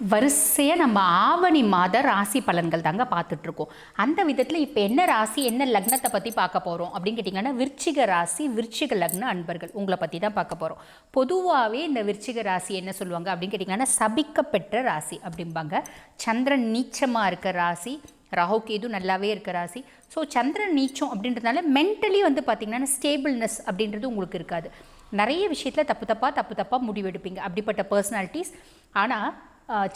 வரிசையாக நம்ம ஆவணி மாத ராசி பலன்கள் தாங்க பார்த்துட்ருக்கோம். அந்த விதத்தில் இப்போ என்ன ராசி என்ன லக்னத்தை பற்றி பார்க்க போகிறோம் அப்படின்னு கேட்டிங்கன்னா விருச்சிக ராசி விருச்சிக லக்ன அன்பர்கள் உங்களை பற்றி தான் பார்க்க போகிறோம் பொதுவாகவே இந்த விருச்சிக ராசி என்ன சொல்லுவாங்க அப்படின்னு கேட்டிங்கன்னா சபிக்கப்பெற்ற ராசி அப்படிம்பாங்க. சந்திரன் நீச்சமாக இருக்க ராசி ராகு கேது நல்லாவே இருக்க ராசி. ஸோ சந்திரன் நீச்சம் அப்படின்றதுனால மென்டலி வந்து பார்த்திங்கன்னா ஸ்டேபிள்னஸ் அப்படின்றது உங்களுக்கு இருக்காது. நிறைய விஷயத்தில் தப்பு தப்பாக தப்பு தப்பாக முடிவெடுப்பீங்க. அப்படிப்பட்ட பர்சனாலிட்டிஸ் ஆனால்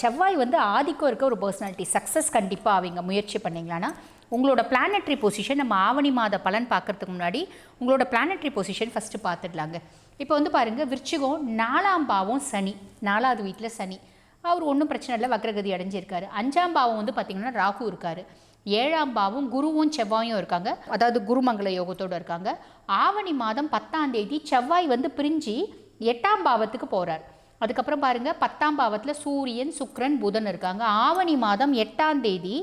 செவ்வாய் வந்து ஆதிக்கம் இருக்க ஒரு பர்சனாலிட்டி சக்ஸஸ் கண்டிப்பாக அவங்க முயற்சி பண்ணிங்களான்னா உங்களோட பிளானட்ரி பொசிஷன் நம்ம ஆவணி மாத பலன் பார்க்கறதுக்கு முன்னாடி உங்களோட பிளானட்ரி பொசிஷன் ஃபஸ்ட்டு பார்த்துடலாங்க. இப்போ வந்து பாருங்கள் விருச்சிகம் நாலாம் பாவம் சனி நாலாவது வீட்டில் சனி. அவர் ஒன்றும் பிரச்சனை இல்லை வக்ரகதி அடைஞ்சிருக்காரு. அஞ்சாம் பாவம் வந்து பார்த்திங்கன்னா ராகு இருக்கார். ஏழாம் பாவம் குருவும் செவ்வாயும் இருக்காங்க. அதாவது குருமங்கள யோகத்தோடு இருக்காங்க. ஆவணி மாதம் பத்தாம் தேதி செவ்வாய் வந்து பிரிஞ்சு எட்டாம் பாவத்துக்கு போகிறார் அதுக்கப்புறம் பாருங்கள் பத்தாம் பாவத்தில் சூரியன் சுக்ரன் புதன் இருக்காங்க. ஆவணி மாதம் எட்டாம் தேதி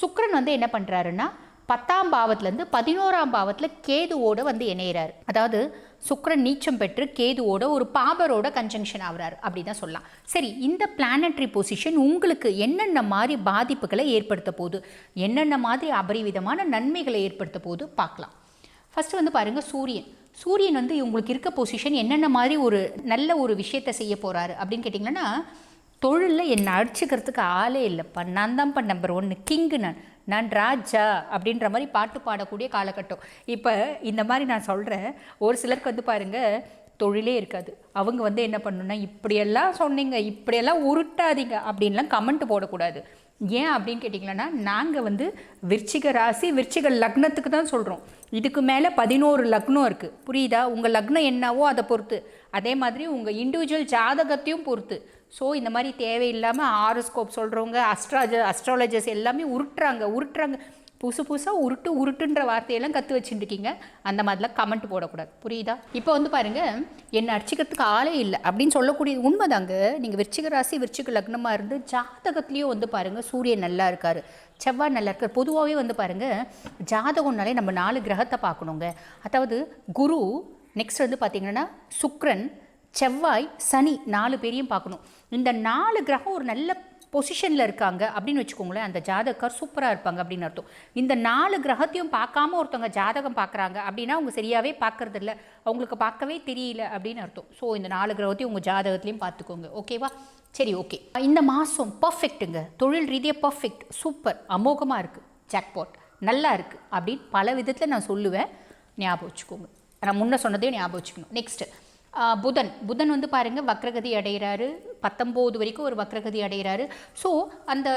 சுக்ரன் வந்து என்ன பண்ணுறாருன்னா பத்தாம் பாவத்துலேருந்து பதினோராம் பாவத்தில் கேதுவோடு வந்து இணையிறார். அதாவது சுக்ரன் நீச்சம் பெற்று கேதுவோட ஒரு பாபரோட கன்ஜங்ஷன் ஆகிறார் அப்படி தான் சொல்லலாம். சரி இந்த பிளானட்ரி பொசிஷன் உங்களுக்கு என்னென்ன மாதிரி பாதிப்புகளை ஏற்படுத்த போகுது? என்னென்ன மாதிரி அபரிவிதமான நன்மைகளை ஏற்படுத்த போது பார்க்கலாம். ஃபஸ்ட்டு வந்து பாருங்கள் சூரியன். சூரியன் வந்து உங்களுக்கு இருக்க பொசிஷன் என்னென்ன மாதிரி ஒரு நல்ல ஒரு விஷயத்தை செய்ய போகிறாரு அப்படின்னு கேட்டிங்கன்னா தொழிலில் என்னை அடிச்சுக்கிறதுக்கு ஆளே இல்லைப்பா நான் தான்ப்பா நம்பர் ஒன்று கிங்கு நான் நான் ராஜா அப்படின்ற மாதிரி பாட்டு பாடக்கூடிய காலகட்டம். இப்போ இந்த மாதிரி நான் சொல்கிறேன் ஒரு சிலருக்கு வந்து பாருங்கள் தொழிலே இருக்காது. அவங்க வந்து என்ன பண்ணணும்னா இப்படியெல்லாம் சொன்னீங்க இப்படியெல்லாம் உருட்டாதீங்க அப்படின்லாம் கமெண்ட் போடக்கூடாது. ஏன் அப்படின்னு கேட்டிங்கன்னா நாங்கள் வந்து விருச்சிக ராசி விருச்சிக லக்னத்துக்கு தான் சொல்கிறோம் இதுக்கு மேலே பதினோரு லக்னம் இருக்குது புரியுதா? உங்கள் லக்னம் என்னவோ அதை பொறுத்து. அதே மாதிரி உங்கள் இண்டிவிஜுவல் ஜாதகத்தையும் பொறுத்து. ஸோ இந்த மாதிரி தேவையில்லாமல் ஆரோஸ்கோப் சொல்கிறவங்க அஸ்ட்ராஜ அஸ்ட்ராலஜர்ஸ் எல்லாமே உருட்டுறாங்க உருட்டுறாங்க. புதுசு புதுசாக உருட்டு உருட்டுன்ற வார்த்தையெல்லாம் கற்று வச்சுட்டுருக்கீங்க. அந்த மாதிரிலாம் கமெண்ட் போடக்கூடாது. புரியுதா? இப்போ வந்து பாருங்கள் என்னை அடிச்சிக்கிறதுக்கு ஆளே இல்லை அப்படின்னு சொல்லக்கூடிய உண்மைதாங்க. நீங்கள் விருச்சிக ராசி விருச்சிக லக்னமாக இருந்து ஜாதகத்துலேயும் வந்து பாருங்கள் சூரியன் நல்லா இருக்கார் செவ்வாய் நல்லா இருக்கார். பொதுவாகவே வந்து பாருங்கள் ஜாதகம்னாலே நம்ம நாலு கிரகத்தை பார்க்கணுங்க. அதாவது குரு நெக்ஸ்ட் வந்து பார்த்திங்கன்னா சுக்ரன் செவ்வாய் சனி நாலு பேரையும் பார்க்கணும். இந்த நாலு கிரகம் ஒரு நல்ல பொசிஷனில் இருக்காங்க அப்படின்னு வச்சுக்கோங்களேன் அந்த ஜாதகர் சூப்பராக இருப்பாங்க அப்படின்னு அர்த்தம். இந்த நாலு கிரகத்தையும் பார்க்காம ஒருத்தவங்க ஜாதகம் பார்க்குறாங்க அப்படின்னா அவங்க சரியாகவே பார்க்கறது இல்லை அவங்களுக்கு பார்க்கவே தெரியல அப்படின்னு அர்த்தம். ஸோ இந்த நாலு கிரகத்தையும் உங்கள் ஜாதகத்துலேயும் பார்த்துக்கோங்க. ஓகேவா சரி ஓகே இந்த மாதம் பர்ஃபெக்ட்டுங்க தொழில் ரீதியாக பர்ஃபெக்ட் சூப்பர் அமோகமாக இருக்குது ஜாக்பாட் நல்லா இருக்குது அப்படின்னு பல விதத்தில் நான் சொல்லுவேன். ஞாபகம் வச்சுக்கோங்க. நான் முன்ன சொன்னதையும் ஞாபகம் வச்சுக்கணும். நெக்ஸ்ட்டு புதன். புதன் வந்து பாருங்கள் வக்ரகதி அடைகிறாரு பத்தொம்போது வரைக்கும் ஒரு வக்ரகதி அடைகிறாரு. ஸோ அந்த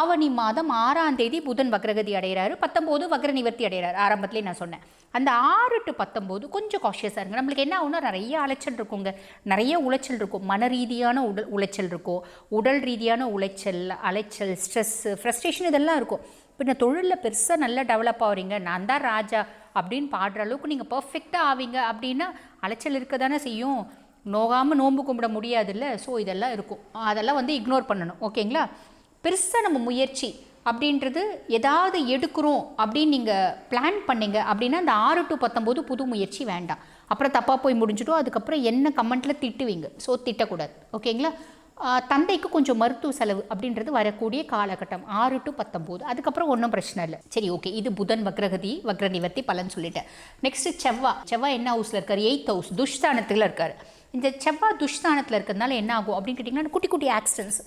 ஆவணி மாதம் ஆறாம் தேதி புதன் வக்ரகதி அடைகிறாரு. பத்தொம்போது வக்ர நிவர்த்தி அடைகிறார். ஆரம்பத்துலேயே நான் சொன்னேன். அந்த ஆறு டு பத்தொம்போது கொஞ்சம் காஷியஸாக இருங்க. நம்மளுக்கு என்ன ஆகுனா நிறைய அலைச்சல் இருக்குங்க. நிறைய உளைச்சல் இருக்கும். மன ரீதியான உடல் உளைச்சல் இருக்கும். உடல் ரீதியான உளைச்சல் அலைச்சல் ஸ்ட்ரெஸ்ஸு ஃப்ரஸ்ட்ரேஷன் இதெல்லாம் இருக்கும். இப்போ இந்த தொழிலில் பெருசாக நல்லா டெவலப் ஆகிறீங்க நான் தான் ராஜா அப்படின்னு பாடுற அளவுக்கு நீங்கள் பர்ஃபெக்டாக ஆவீங்க அப்படின்னா அலைச்சல் இருக்க தானே செய்யும். நோகாமல் நோன்பு கும்பிட முடியாதுல்ல? ஸோ இதெல்லாம் இருக்கும். அதெல்லாம் வந்து இக்னோர் பண்ணணும். ஓகேங்களா பெருசாக நம்ம முயற்சி அப்படின்றது ஏதாவது எடுக்கிறோம் அப்படின்னு நீங்கள் பிளான் பண்ணீங்க அப்படின்னா அந்த ஆறு டு பத்தொம்போது புது முயற்சி வேண்டாம். அப்புறம் தப்பாக போய் முடிஞ்சிட்டோம் அதுக்கப்புறம் என்ன கமெண்ட்டில் திட்டுவீங்க? ஸோ திட்டக்கூடாது. ஓகேங்களா தந்தைக்கு கொஞ்சம் மருத்துவ செலவு அப்படின்றது வரக்கூடிய காலகட்டம். ஆறு டு பத்தொம்போது அதுக்கப்புறம் ஒன்றும் பிரச்சனை இல்லை. சரி ஓகே இது புதன் வக்ரகதி வக்ர நிவர்த்தி பலன் சொல்லிட்டேன். நெக்ஸ்ட் செவ்வாய் செவ்வாய் என்ன ஹவுஸில் இருக்கார்? எயித் ஹவுஸ் துஷ்தானத்தில் இருக்கார். இந்த செவ்வாய் துஷ்தானத்தில் இருக்கிறதுனால என்ன ஆகும் அப்படின்னு கேட்டிங்கன்னா குட்டி குட்டி ஆக்சிடென்ட்ஸ்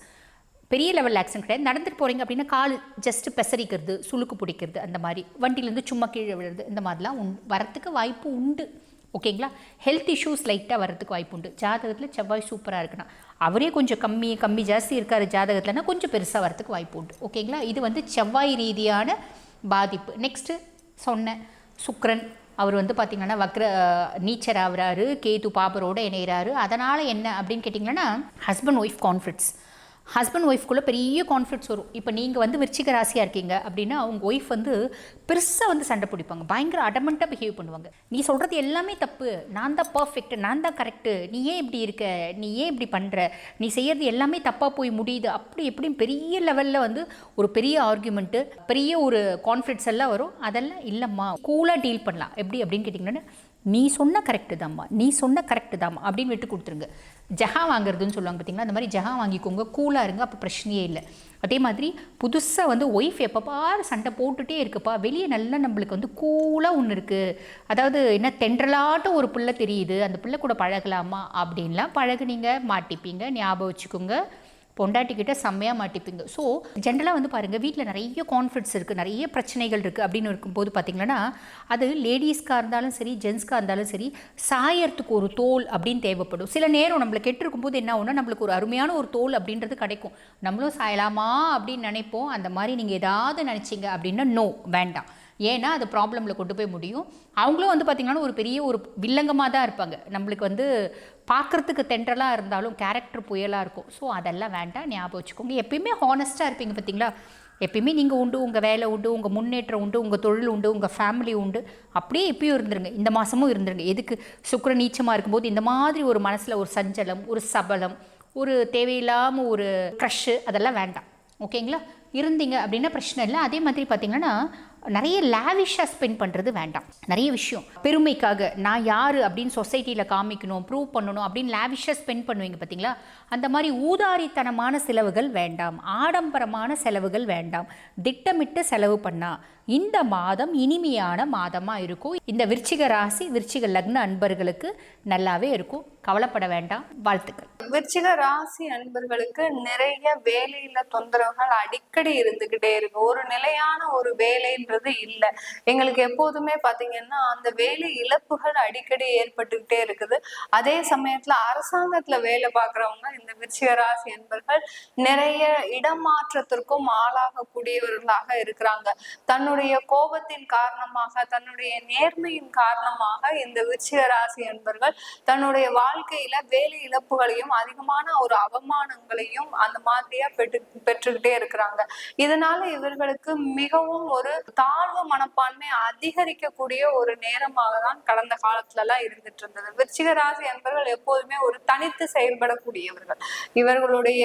பெரிய லெவல் ஆக்சிடென்ட் கிடையாது. நடந்துட்டு போகிறீங்க அப்படின்னா கால் ஜஸ்ட்டு பெசரிக்கிறது சுளுக்கு பிடிக்கிறது அந்த மாதிரி. வண்டியிலேருந்து சும்மா கீழே விழுறது இந்த மாதிரிலாம் உண் வரத்துக்கு வாய்ப்பு உண்டு. ஓகேங்களா ஹெல்த் இஷ்யூஸ் லைட்டாக வரதுக்கு வாய்ப்பு உண்டு. ஜாதகத்தில் செவ்வாய் சூப்பராக இருக்குன்னா. அவரே கொஞ்சம் கம்மி கம்மி ஜாஸ்தி இருக்கார் ஜாதகத்தில்னா கொஞ்சம் பெருசாக வரதுக்கு வாய்ப்பு உண்டு. ஓகேங்களா இது வந்து செவ்வாய் ரீதியான பாதிப்பு. நெக்ஸ்ட்டு சொன்ன சுக்ரன் அவர் வந்து பார்த்திங்கன்னா வக்ர நீச்சர் ஆகுறாரு கேது பாபரோடு இணைகிறாரு அதனால் என்ன அப்படின்னு கேட்டிங்கன்னா ஹஸ்பண்ட் ஒய்ஃப் கான்ஃப்ளிக்ஸ் ஹஸ்பண்ட் ஒய்ஃப்குள்ளே பெரிய கான்ஃப்ளிக்ஸ் வரும். இப்போ நீங்கள் வந்து விருச்சிக ராசியாக இருக்கீங்க அப்படின்னா அவங்க ஒய்ஃப் வந்து பெருசாக வந்து சண்டை பிடிப்பாங்க. பயங்கர அடமெண்ட்டாக பிஹேவ் பண்ணுவாங்க. நீ சொல்கிறது எல்லாமே தப்பு. நான் தான் பர்ஃபெக்ட் நான் தான் கரெக்டு நீ ஏன் இப்படி இருக்க? நீ ஏன் இப்படி பண்ணுற நீ செய்கிறது எல்லாமே தப்பாக போய் முடியுது. அப்படி எப்படியும் பெரிய லெவலில் வந்து ஒரு பெரிய ஆர்குமெண்ட்டு பெரிய ஒரு கான்ஃப்ளிக்ஸ் எல்லாம் வரும். அதெல்லாம் இல்லைம்மா. கூலாக டீல் பண்ணலாம். எப்படி அப்படின்னு கேட்டிங்கன்னா நீ சொன்ன கரெக்டு தாம்மா. நீ சொன்ன கரெக்டு தாம்மா. அப்படின்னு விட்டு கொடுத்துருங்க. ஜஹா வாங்குறதுன்னு சொல்லுவாங்க பார்த்தீங்களா? அந்த மாதிரி ஜஹா வாங்கிக்கோங்க. கூலாக இருங்க. அப்போ பிரச்சனையே இல்லை. அதே மாதிரி புதுசாக வந்து ஒய்ஃப் எப்போ பாரு சண்டை போட்டுகிட்டே இருக்குப்பா. வெளியே நல்லா நம்மளுக்கு வந்து கூலாக ஒன்று இருக்குது அதாவது என்ன தென்றலாட்டம் ஒரு பிள்ளை தெரியுது. அந்த பிள்ளை கூட பழகலாமா? அப்படின்லாம் பழகுனீங்க. மாட்டிப்பீங்க. ஞாபகம் வச்சுக்கோங்க. பொண்டாட்டிக்கிட்ட செம்மையாக மாட்டிப்பீங்க. ஸோ ஜென்ரலாக வந்து பாருங்கள் வீட்டில் நிறைய கான்ஃப்ளிக்ஸ் இருக்குது நிறைய பிரச்சனைகள் இருக்குது அப்படின்னு இருக்கும்போது பார்த்தீங்கன்னா அது லேடிஸ்க்காக இருந்தாலும் சரி ஜென்ஸ்க்காக இருந்தாலும் சரி சாயறதுக்கு ஒரு தோல் அப்படின்னு தேவைப்படும். சில நேரம் நம்மளை கெட்டிருக்கும் போது என்ன ஆகும்னா நம்மளுக்கு ஒரு அருமையான ஒரு தோல் அப்படின்றது கிடைக்கும். நம்மளும் சாயலாமா அப்படின்னு நினைப்போம். அந்த மாதிரி நீங்கள் ஏதாவது நினச்சிங்க அப்படின்னா நோ வேண்டாம். ஏன்னா அது ப்ராப்ளமில் கொண்டு போய் முடியும். அவங்களும் வந்து பார்த்திங்கன்னா ஒரு பெரிய ஒரு வில்லங்கமாக தான் இருப்பாங்க. நம்மளுக்கு வந்து பார்க்குறதுக்கு தென்றலாக இருந்தாலும் கேரக்டர் புயலாக இருக்கும். ஸோ அதெல்லாம் வேண்டாம். ஞாபகம் வச்சுக்கோங்க. எப்பயுமே ஹானஸ்ட்டாக இருப்பீங்க பார்த்தீங்களா எப்பயுமே நீங்கள் உண்டு உங்கள் வேலை உண்டு உங்கள் முன்னேற்றம் உண்டு உங்கள் தொழில் உண்டு உங்கள் ஃபேமிலி உண்டு. அப்படியே எப்பயும் இருந்துருங்க. இந்த மாதமும் இருந்துருங்க. எதுக்கு? சுக்கிர நீச்சமாக இருக்கும்போது இந்த மாதிரி ஒரு மனசில் ஒரு சஞ்சலம் ஒரு சபலம் ஒரு தேவையில்லாமல் ஒரு க்ரஷ்ஷு அதெல்லாம் வேண்டாம். ஓகேங்களா இருந்தீங்க அப்படின்னா பிரச்சனை இல்லை. அதே மாதிரி பார்த்தீங்கன்னா நிறைய லேவிஷாக ஸ்பெண்ட் பண்ணுறது வேண்டாம். நிறைய விஷயம். பெருமைக்காக நான் யார் அப்படின்னு சொசைட்டியில் காமிக்கணும் ப்ரூவ் பண்ணணும் அப்படின்னு லேவிஷாக ஸ்பெண்ட் பண்ணுவீங்க பார்த்தீங்களா அந்த மாதிரி ஊதாரித்தனமான செலவுகள் வேண்டாம். ஆடம்பரமான செலவுகள் வேண்டாம். திட்டமிட்டு செலவு பண்ணா இந்த மாதம் இனிமையான மாதமாக இருக்கும். இந்த விருச்சிக ராசி விருச்சிக லக்ன அன்பர்களுக்கு நல்லாவே இருக்கும். கவலைப்பட வேண்டாம். வாழ்த்துக்கள். விருச்சிக ராசி அன்பர்களுக்கு நிறைய வேலையில தொந்தரவுகள் அடிக்கடி இருந்துகிட்டே இருக்கும். ஒரு நிலையான ஒரு அப்படிங்கிறது இல்ல. எங்களுக்கு எப்போதுமே பாத்தீங்கன்னா அந்த வேலை இழப்புகள் அடிக்கடி ஏற்பட்டுக்கிட்டே இருக்குது. அதே சமயத்துல அரசாங்கத்துல வேலை பார்க்கறவங்க இந்த விருச்சிக ராசி அன்பர்கள் நிறைய இடமாற்றத்திற்கும் ஆளாகக்கூடியவர்களாக இருக்கிறாங்க. தன்னுடைய கோபத்தின் காரணமாக தன்னுடைய நேர்மையின் காரணமாக இந்த விருச்சிக ராசி தன்னுடைய வாழ்க்கையில வேலை இழப்புகளையும் அதிகமான ஒரு அவமானங்களையும் அந்த மாதிரியா பெற்று பெற்றுக்கிட்டே இருக்கிறாங்க. இதனால இவர்களுக்கு மிகவும் ஒரு தாழ்வு மனப்பான்மை அதிகரிக்கக்கூடிய ஒரு நேரமாக தான் கடந்த காலத்துல எல்லாம் இருந்துட்டு இருந்தது விருச்சிக ராசி என்பவர்கள் எப்போதுமே ஒரு தனித்து செயல்படக்கூடியவர்கள். இவர்களுடைய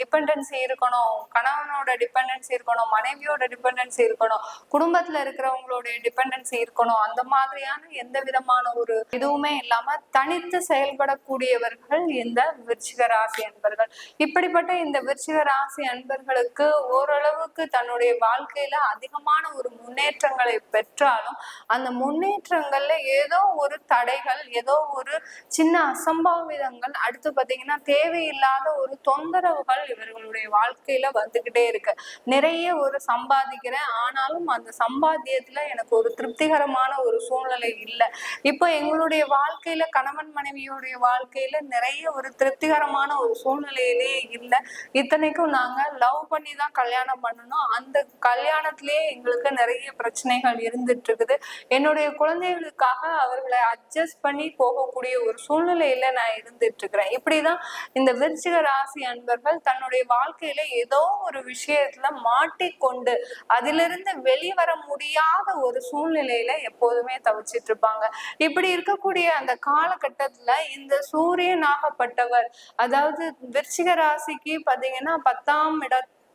டிபெண்டன்சி இருக்கணும் கணவனோட டிபெண்டன்சி இருக்கணும் மனைவியோட டிபெண்டன்சி இருக்கணும் குடும்பத்துல இருக்கிறவங்களுடைய டிபெண்டன்சி இருக்கணும் அந்த மாதிரியான எந்த விதமான ஒரு இதுவுமே இல்லாம தனித்து செயல்படக்கூடியவர்கள் இந்த விருச்சிக ராசி அன்பர்கள் இப்படிப்பட்ட இந்த விருச்சிக ராசி அன்பர்களுக்கு ஓரளவுக்கு தன்னுடைய வாழ்க்கையில அதிகமான ஒரு முன்னேற்றங்களை பெற்றாலும் அந்த முன்னேற்றங்கள்ல ஏதோ ஒரு தடைகள் ஏதோ ஒரு சின்ன அசம்பாவிதங்கள் அடுத்து பாத்தீங்கன்னா தேவையில்லாத ஒரு தொந்தரவுகள் இவர்களுடைய வாழ்க்கையில வந்துகிட்டே இருக்கு. நிறைய ஒரு சம்பாதிக்கிறேன் ஆனாலும் அந்த சம்பாத்தியத்துல எனக்கு ஒரு திருப்திகரமான ஒரு சூழ்நிலை இல்லை. இப்போ எங்களுடைய வாழ்க்கையில கணவன் மனைவியுடைய வாழ்க்கையில நிறைய ஒரு திருப்திகரமான ஒரு சூழ்நிலையிலேயே இல்லை. இத்தனைக்கும் நாங்க லவ் பண்ணி தான் கல்யாணம் பண்ணணும். அந்த கல்யாணத்திலேயே எங்களுக்கு நிறைய பிரச்சனைகள் இருந்துட்டு இருக்குது என்னுடைய குழந்தைகளுக்காக அவர்களை அட்ஜஸ்ட் பண்ணி போகக்கூடிய ஒரு சூழ்நிலையில நான் இருந்துட்டு இருக்கிறேன் இப்படிதான் இந்த விருச்சிக ராசி அன்பர்கள் தன்னுடைய வாழ்க்கையில ஏதோ ஒரு விஷயத்துல மாட்டிக்கொண்டு அதிலிருந்து வெளிவர முடியாத ஒரு சூழ்நிலையில எப்போதுமே தவிச்சிட்டு இருப்பாங்க இப்படி இருக்கக்கூடிய அந்த காலகட்டத்துல இந்த சூரியனாகப்பட்டவர் அதாவது விருச்சிக ராசிக்கு பாத்தீங்கன்னா பத்தாம்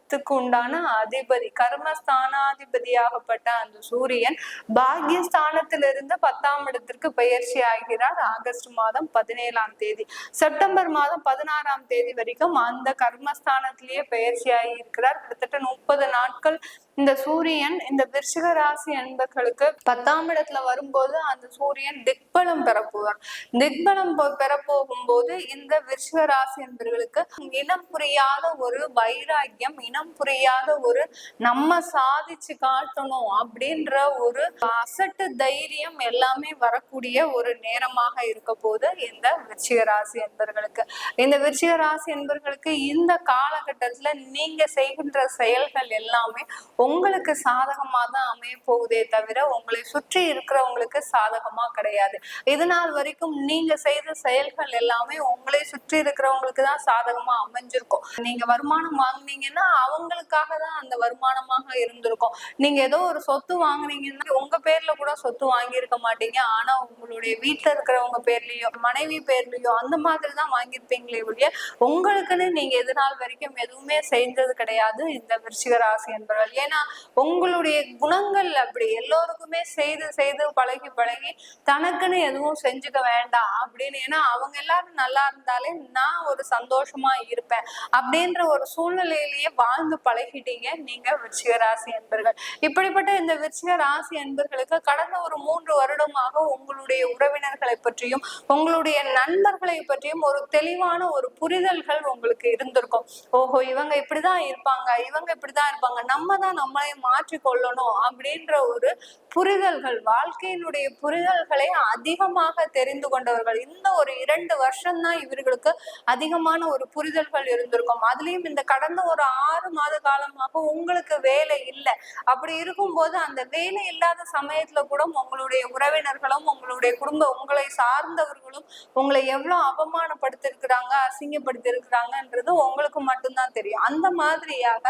கர்மத்துக்கு உண்டான அதிபதி கர்மஸ்தானாதிபதியாகப்பட்ட அந்த சூரியன் பாக்யஸ்தானத்திலிருந்து பத்தாம் இடத்திற்கு பயிற்சி ஆகிறார். ஆகஸ்ட் மாதம் பதினேழாம் தேதி. செப்டம்பர் மாதம் பதினாறாம் தேதி வரைக்கும் அந்த கர்மஸ்தானத்திலேயே பயிற்சி ஆகி இருக்கிறார் கிட்டத்தட்ட முப்பது நாட்கள் இந்த சூரியன் இந்த விருச்சிக ராசி அன்பர்களுக்கு பத்தாம் இடத்துல வரும்போது அந்த சூரியன் திக்பலம் பெறப்போவார். திக்பலம் பெற போகும்போது இந்த விருச்சிக ராசி அன்பர்களுக்கு இனம் புரியாத ஒரு வைராக்கியம் இனம் புரியாத ஒரு நம்ம சாதிச்சு காட்டணும் அப்படின்ற ஒரு அசட்டு தைரியம் எல்லாமே வரக்கூடிய ஒரு நேரமாக இருக்க போது இந்த விருச்சிக ராசி என்பர்களுக்கு. இந்த விருச்சிக ராசி என்பர்களுக்கு இந்த காலகட்டத்துல நீங்க செய்கின்ற செயல்கள் எல்லாமே உங்களுக்கு சாதகமா தான் அமைய போகுதே தவிர உங்களை சுற்றி இருக்கிறவங்களுக்கு சாதகமா கிடையாது. இது நாள் வரைக்கும் நீங்க செய்த செயல்கள் எல்லாமே உங்களை சுற்றி இருக்கிறவங்களுக்கு தான் சாதகமா அமைஞ்சிருக்கும். நீங்க வருமானம் வாங்குனீங்கன்னா அவங்களுக்காக தான் அந்த வருமானமாக இருந்திருக்கும். நீங்க ஏதோ ஒரு சொத்து வாங்குனீங்கன்னா உங்க பேர்ல கூட சொத்து வாங்கியிருக்க மாட்டீங்க. ஆனா உங்களுடைய வீட்டுல இருக்கிறவங்க பேர்லயோ மனைவி பேர்லயோ அந்த மாதிரி தான் வாங்கியிருப்பீங்களே ஒழிய உங்களுக்குன்னு நீங்க எது நாள் வரைக்கும் எதுவுமே செஞ்சது கிடையாது. இந்த விருச்சிக ராசி என்பவர்கள். ஏன்னா ஏன்னா உங்களுடைய குணங்கள் அப்படி எல்லோருக்குமே செய்து செய்து பழகி பழகி தனக்குன்னு எதுவும் செஞ்சுக்க வேண்டாம் அப்படின்னு. ஏன்னா அவங்க எல்லாரும் நல்லா இருந்தாலே நான் ஒரு சந்தோஷமா இருப்பேன் அப்படின்ற ஒரு சூழ்நிலையிலேயே வாழ்ந்து பழகிட்டீங்க நீங்க விருச்சிக ராசி என்பர்கள். இப்படிப்பட்ட இந்த விருச்சிக ராசி என்பர்களுக்கு கடந்த ஒரு மூன்று வருடமாக உங்களுடைய உறவினர்களை பற்றியும் உங்களுடைய நண்பர்களை பற்றியும் ஒரு தெளிவான ஒரு புரிதல்கள் உங்களுக்கு இருந்திருக்கும். ஓஹோ இவங்க இப்படிதான் இருப்பாங்க இவங்க இப்படிதான் இருப்பாங்க நம்ம தான் நம்மளை மாற்றி கொள்ளணும் அப்படின்ற ஒரு புரிதல்கள் வாழ்க்கையினுடைய புரிதல்களை அதிகமாக தெரிந்து கொண்டவர்கள். இந்த ஒரு இரண்டு வருஷம் தான் இவர்களுக்கு அதிகமான ஒரு புரிதல்கள் இருந்திருக்கும். அதுலயும் இந்த கடந்த ஒரு ஆறு மாத காலமாக உங்களுக்கு வேலை இல்லை. அப்படி இருக்கும்போது அந்த வேலை இல்லாத சமயத்துல கூட உங்களுடைய உறவினர்களும் உங்களுடைய குடும்ப உங்களை சார்ந்தவர்களும் உங்களை எவ்வளவு அவமானப்படுத்திருக்கிறாங்க அசிங்கப்படுத்திருக்கிறாங்கன்றது உங்களுக்கு மட்டும்தான் தெரியும். அந்த மாதிரியாக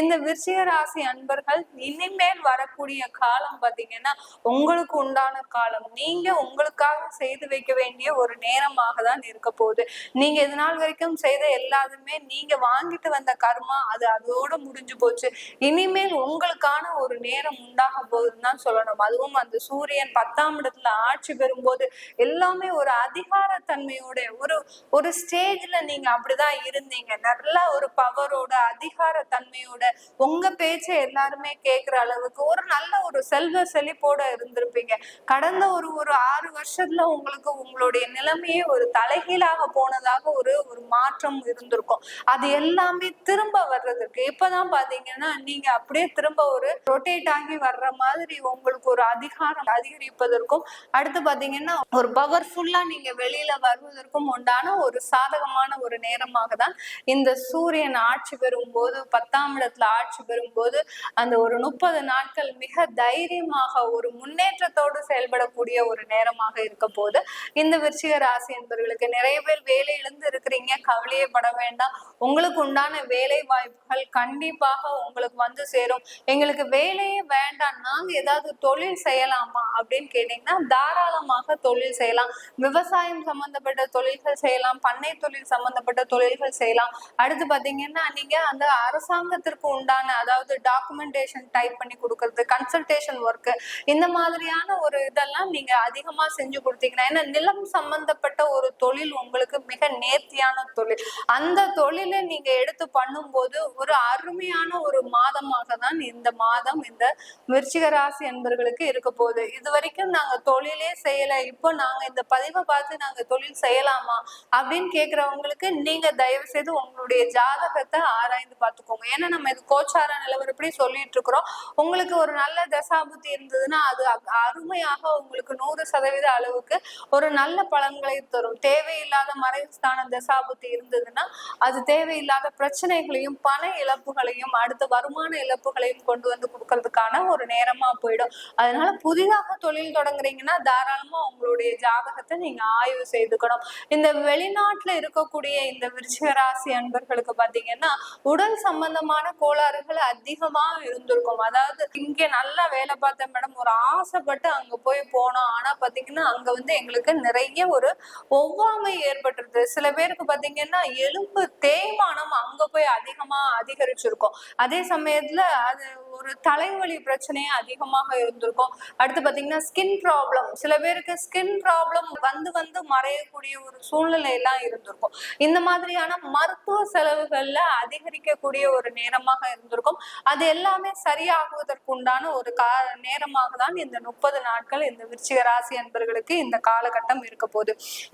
இந்த விருச்சிக ராசி நண்பர்கள் இனிமேல் வரக்கூடிய காலம் பாத்தீங்கன்னா உங்களுக்கு உண்டான காலம். நீங்க உங்களுக்காக செய்து வைக்க வேண்டிய ஒரு நேரமாக தான் இருக்க போகுது. நீங்க இது நாள் வரைக்கும் செய்த எல்லாதுமே நீங்க வாங்கிட்டு வந்த கர்மா அது அதோட முடிஞ்சு போச்சு. இனிமேல் உங்களுக்கான ஒரு நேரம் உண்டாக போகுதுன்னு தான் சொல்லணும். அதுவும் அந்த சூரியன் பத்தாம் இடத்துல ஆட்சி பெறும்போது எல்லாமே ஒரு அதிகாரத்தன்மையோட ஒரு ஒரு ஸ்டேஜ்ல நீங்க அப்படிதான் இருந்தீங்க. நல்ல ஒரு பவரோட அதிகாரத்தன்மையோட உங்க பேச்சை எல்லாருமே கேக்குற அளவுக்கு ஒரு நல்ல ஒரு செல்வ செழிப்போட இருந்திருப்பீங்க. கடந்த ஒரு ஒரு ஆறு வருஷத்துல உங்களுக்கு உங்களுடைய நிலைமையே ஒரு தலைகீழாக போனதாக ஒரு ஒரு மாற்றம் இருந்திருக்கும். அது எல்லாமே திரும்ப வர்றதுக்கு இப்பதான் பாத்தீங்கன்னா நீங்க அப்படியே திரும்ப ஒரு ரொட்டேட் ஆகி வர்ற மாதிரி உங்களுக்கு ஒரு அதிகாரம் அதிகரிப்பதற்கும் அடுத்து பாத்தீங்கன்னா ஒரு பவர்ஃபுல்லா நீங்க வெளியில வருவதற்கும் உண்டான ஒரு சாதகமான ஒரு நேரமாக தான் இந்த சூரியன் ஆட்சி பெறும் போது பத்தாம் இடத்துல ஆட்சி பெறும் போது அந்த ஒரு முப்பது நாட்கள் மிக தைரியமாக ஒரு முன்னேற்றத்தோடு செயல்படக்கூடிய ஒரு நேரமாக இருக்க போது இந்த விருச்சிக ராசி என்பவர்களுக்கு நிறைய பேர் வேலை இழந்து இருக்கிறீங்க கவலையே பட வேண்டாம். உங்களுக்கு உண்டான வேலை வாய்ப்புகள் கண்டிப்பாக உங்களுக்கு வந்து சேரும். எங்களுக்கு வேலையே வேண்டாம் நாங்க ஏதாவது தொழில் செய்யலாமா அப்படின்னு கேட்டீங்கன்னா தாராளமாக தொழில் செய்யலாம். விவசாயம் சம்பந்தப்பட்ட தொழில்கள் செய்யலாம் பண்ணை தொழில் சம்பந்தப்பட்ட தொழில்கள் செய்யலாம். அடுத்து பாத்தீங்கன்னா நீங்க அந்த அரசாங்கத்திற்கு உண்டான அதாவது டாக்டர் டாக்குமெண்டேஷன் டைப் பண்ணி கொடுக்கறது கன்சல்டேஷன் ஒர்க் இந்த மாதிரியான ஒரு இதெல்லாம் நீங்க அதிகமா செஞ்சு கொடுத்தீங்கன்னா ஏன்னா நிலம் சம்பந்தப்பட்ட ஒரு தொழில் உங்களுக்கு மிக நேர்த்தியான தொழில். அந்த தொழிலை நீங்க எடுத்து பண்ணும்போது ஒரு அருமையான ஒரு மாதமாக தான் இந்த மாதம் இந்த விருச்சிக ராசி என்பர்களுக்கு இருக்க போகுது. இது வரைக்கும் நாங்க தொழிலே செய்யல. இப்போ நாங்க இந்த பதிவை பார்த்து நாங்க தொழில் செய்யலாமா அப்படின்னு கேக்குறவங்களுக்கு நீங்க தயவு செய்து உங்களுடைய ஜாதகத்தை ஆராய்ந்து பார்த்துக்கோங்க. ஏன்னா நம்ம இது கோச்சார நிலவரப்படி சொல்லிட்டு இருக்கிறோம் உங்களுக்கு ஒரு நல்ல தசாபுத்தி இருந்ததுன்னா அது அருமையாக உங்களுக்கு நூறு சதவீத அளவுக்கு ஒரு நல்ல பலன்களை தரும். தேவையில்லாத மறைவு ஸ்தான தசாபுத்தி இருந்ததுன்னா அது தேவையில்லாத பிரச்சனைகளையும் பண இழப்புகளையும் அடுத்த வருமான இழப்புகளையும் கொண்டு வந்து கொடுக்கறதுக்கான ஒரு நேரமா போயிடும். அதனால புதிதாக தொழில் தொடங்குறீங்கன்னா தாராளமா உங்களுடைய ஜாதகத்தை நீங்க ஆய்வு செய்துக்கணும். இந்த வெளிநாட்டுல இருக்கக்கூடிய இந்த விருச்சிக ராசி அன்பர்களுக்கு பாத்தீங்கன்னா உடல் சம்பந்தமான கோளாறுகள் அதிகமா இருந்திருக்கும். அதாவது இங்க நல்லா வேலை பார்த்த மேடம் ஒரு ஆசைப்பட்டு அங்க போய் போனோம். ஆனா பாத்தீங்கன்னா அங்க வந்து எங்களுக்கு நிறைய ஒரு ஒவ்வாமை ஏற்பட்டுருது சில பேருக்கு பாத்தீங்கன்னா எலும்பு தேய்மானம் அங்க போய் அதிகமா அதிகரிச்சிருக்கும். அதே சமயத்துல அது ஒரு தலைவலி பிரச்சனையே அதிகமாக இருந்திருக்கும். அடுத்து பாத்தீங்கன்னா ஸ்கின் ப்ராப்ளம் சில பேருக்கு ஸ்கின் ப்ராப்ளம் வந்து வந்து மறையக்கூடிய ஒரு சூழ்நிலை எல்லாம் இருந்திருக்கும். இந்த மாதிரியான மருத்துவ செலவுகள்ல அதிகரிக்கக்கூடிய ஒரு நேரமாக இருந்திருக்கும். அது எல்லாமே சரியாகுவதற்கு உண்டான ஒரு கா நேரமாக தான் இந்த முப்பது நாட்கள் இந்த விருச்சிக ராசி அன்பர்களுக்கு இந்த காலகட்டம் இருக்க போகுது.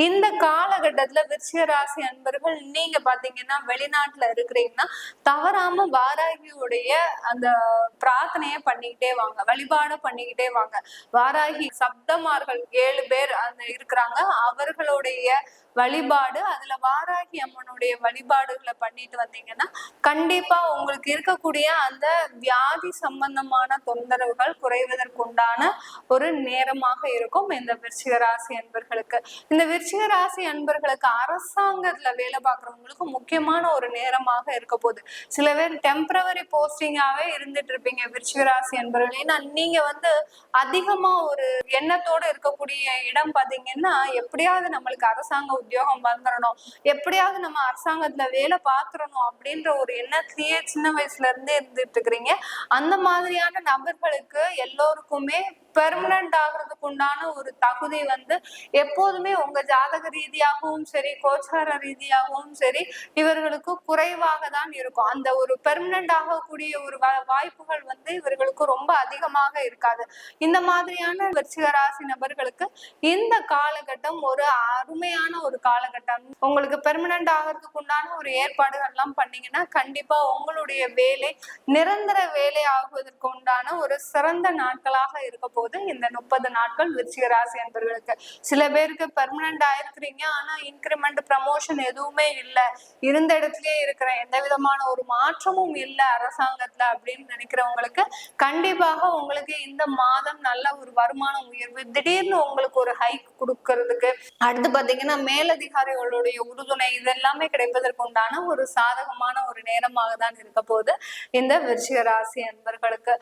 இந்த காலகட்டத்துல விருச்சிக ராசி அன்பர்கள் நீங்க பாத்தீங்கன்னா வெளிநாட்டுல இருக்கிறீங்கன்னா தவறாம வாராகியுடைய அந்த பிரார்த்தனையை பண்ணிக்கிட்டே வாங்க வழிபாடு பண்ணிக்கிட்டே வாங்க. வாராகி சப்தமார்கள் ஏழு பேர் அந்த இருக்கிறாங்க. அவர்களுடைய வழிபாடு அதுல வாராகி அம்மனுடைய வழிபாடுகளை பண்ணிட்டு வந்தீங்கன்னா கண்டிப்பா உங்களுக்கு இருக்கக்கூடிய அந்த வியாதி சம்பந்தமான தொந்தரவுகள் குறைவதற்குண்டான ஒரு நேரமாக இருக்கும் இந்த விருச்சிக ராசி அன்பர்களுக்கு. இந்த விருச்சிக ராசி அன்பர்களுக்கு அரசாங்கத்துல வேலை பார்க்குறவங்களுக்கு முக்கியமான ஒரு நேரமாக இருக்க போகுது. சில பேர் டெம்பரவரி போஸ்டிங்காவே இருந்துட்டு இருப்பீங்க விருச்சிக ராசி அன்பர்கள். ஏன்னா நீங்க வந்து அதிகமா ஒரு எண்ணத்தோட இருக்கக்கூடிய இடம் பாத்தீங்கன்னா எப்படியாவது நம்மளுக்கு அரசாங்க உத்தியோகம் வந்துடணும் எப்படியாவது நம்ம அரசாங்கத்துல வேலை பார்த்துடணும் அப்படின்ற ஒரு எண்ணத்திலேயே சின்ன வயசுல இருந்தே இருந்துட்டு இருக்கிறீங்க. அந்த மாதிரியான நபர்களுக்கு எல்லோருக்குமே பெர்மனன்ட் ஆகுறதுக்கு உண்டான ஒரு தகுதி வந்து எப்போதுமே உங்க ஜாதக ரீதியாகவும் சரி கோச்சார ரீதியாகவும் சரி இவர்களுக்கு குறைவாக தான் இருக்கும். அந்த ஒரு பெர்மனன்ட் ஆகக்கூடிய ஒரு வா- வாய்ப்புகள் வந்து இவர்களுக்கு ரொம்ப அதிகமாக இருக்காது. இந்த மாதிரியான விருச்சிக ராசி நபர்களுக்கு இந்த காலகட்டம் ஒரு அருமையான ஒரு காலகட்டம். உங்களுக்கு பெர்மனன்ட் ஆகிறதுக்கு உண்டான ஒரு ஏற்பாடுகள் எல்லாம் பண்ணீங்கன்னா கண்டிப்பா உங்களுடைய வேலை நிரந்தர வேலை ஆகுவதற்கு உண்டான ஒரு சிறந்த நாட்களாக இருக்க போது இந்த முப்பது நாட்கள் விருச்சிக ராசி என்பவர்களுக்கு சில பேருக்கு பெர்மனன்ட் ஆயிருக்கிறீங்க. ஆனா இன்கிரிமெண்ட் ப்ரமோஷன் எதுவுமே இல்ல. இருந்த இடத்துலயே இருக்கிற எந்த விதமான ஒரு மாற்றமும் இல்ல அரசாங்கத்துல அப்படின்னு நினைக்கிறவங்களுக்கு கண்டிப்பாக உங்களுக்கு இந்த மாதம் நல்ல ஒரு வருமானம் உயர்வு. திடீர்னு உங்களுக்கு ஒரு ஹைக் கொடுக்கறதுக்கு. அடுத்து பாத்தீங்கன்னா மேலதிகாரிகளுடைய உறுதுணை இதெல்லாமே கிடைப்பதற்கு உண்டான ஒரு சாதகமான ஒரு நேரமாக தான் இருக்க போது இந்த விருச்சிக ராசி அன்பர்களுக்கு